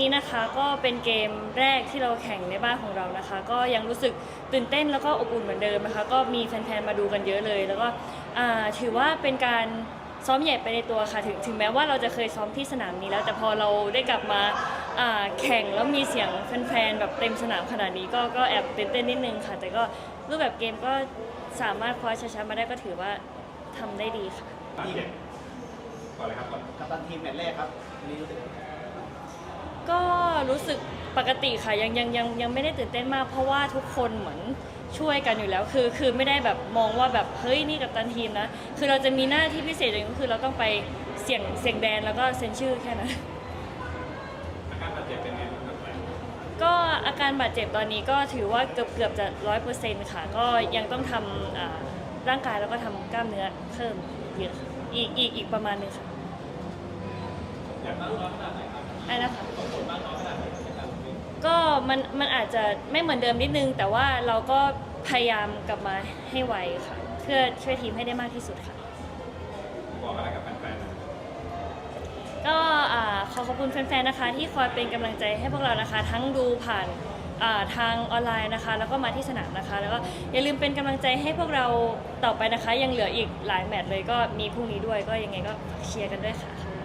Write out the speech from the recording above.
นี้นะคะก็เป็นเกมแรกที่เราแข่งในบ้านของเรานะคะ ก็ยังรู้สึกตื่นเต้นแล้วก็อบอุ่นเหมือนเดิมนะคะ ก็มีแฟนๆมาดูกันเยอะเลย แล้วก็อ่าถือว่าเป็นการซ้อมใหญ่ไปในตัวค่ะถึงถึงแม้ว่าเราจะเคยซ้อมที่สนามนี้แล้ว แต่พอเราได้กลับมาอ่าแข่งแล้วมีเสียงแฟนๆแบบเต็มสนามขนาดนี้ก็ก็แอบตื่นเต้นนิดนึงค่ะ แต่ก็รูปแบบเกมก็สามารถคว้าชัยชนะมาได้ก็ถือว่าทำได้ดีค่ะทีมก่อนเลยครับก่อนกัปตันทีมแมตช์แรกครับวันนี้รู้สึกยังไง ก็รู้สึกปกติค่ะยังยังยังยังไม่ได้ตื่นเต้นมาก เพราะว่าทุกคนเหมือนช่วยกันอยู่แล้ว คือคือไม่ได้แบบมองว่าแบบเฮ้ยนี่กับตันทีมนะคือเราจะมีหน้าที่พิเศษอย่างก็คือเราต้องไปเสี่ยงเสี่ยงแดนแล้วก็เซ็นชื่อแค่นั้นอาการบาดเจ็บเป็นไงบ้างครับก็อาการบาดเจ็บตอนนี้ก็ถือว่าเกือบเกือบจะร้อยเปอร์เซ็นต์ค่ะ ก็ยังต้องทำอ่าร่างกายแล้วก็ทำกล้ามเนื้อเพิ่มเยอะค่ะอีกอีกอีกประมาณหนึงค่ะอยากรู้ไอ้นะคะก็ มันมันอาจจะไม่เหมือนเดิมนิดนึง แต่ว่าเราก็พยายามกลับมาให้ไวค่ะ เพื่อช่วยทีมให้ได้มากที่สุดค่ะ บอกอะไรกับแฟนๆนะก็อ่าขอขอบคุณแฟนๆ นะคะ ที่คอยเป็นกำลังใจให้พวกเรานะคะ ทั้งดูผ่านอ่าทางออนไลน์นะคะ แล้วก็มาที่สนามนะคะ แล้วก็อย่าลืมเป็นกำลังใจให้พวกเราต่อไปนะคะ ยังเหลืออีกหลายแมตช์เลยก็มีพรุ่งนี้ด้วยก็ยังไงก็ฝากเชียร์กันด้วยค่ะ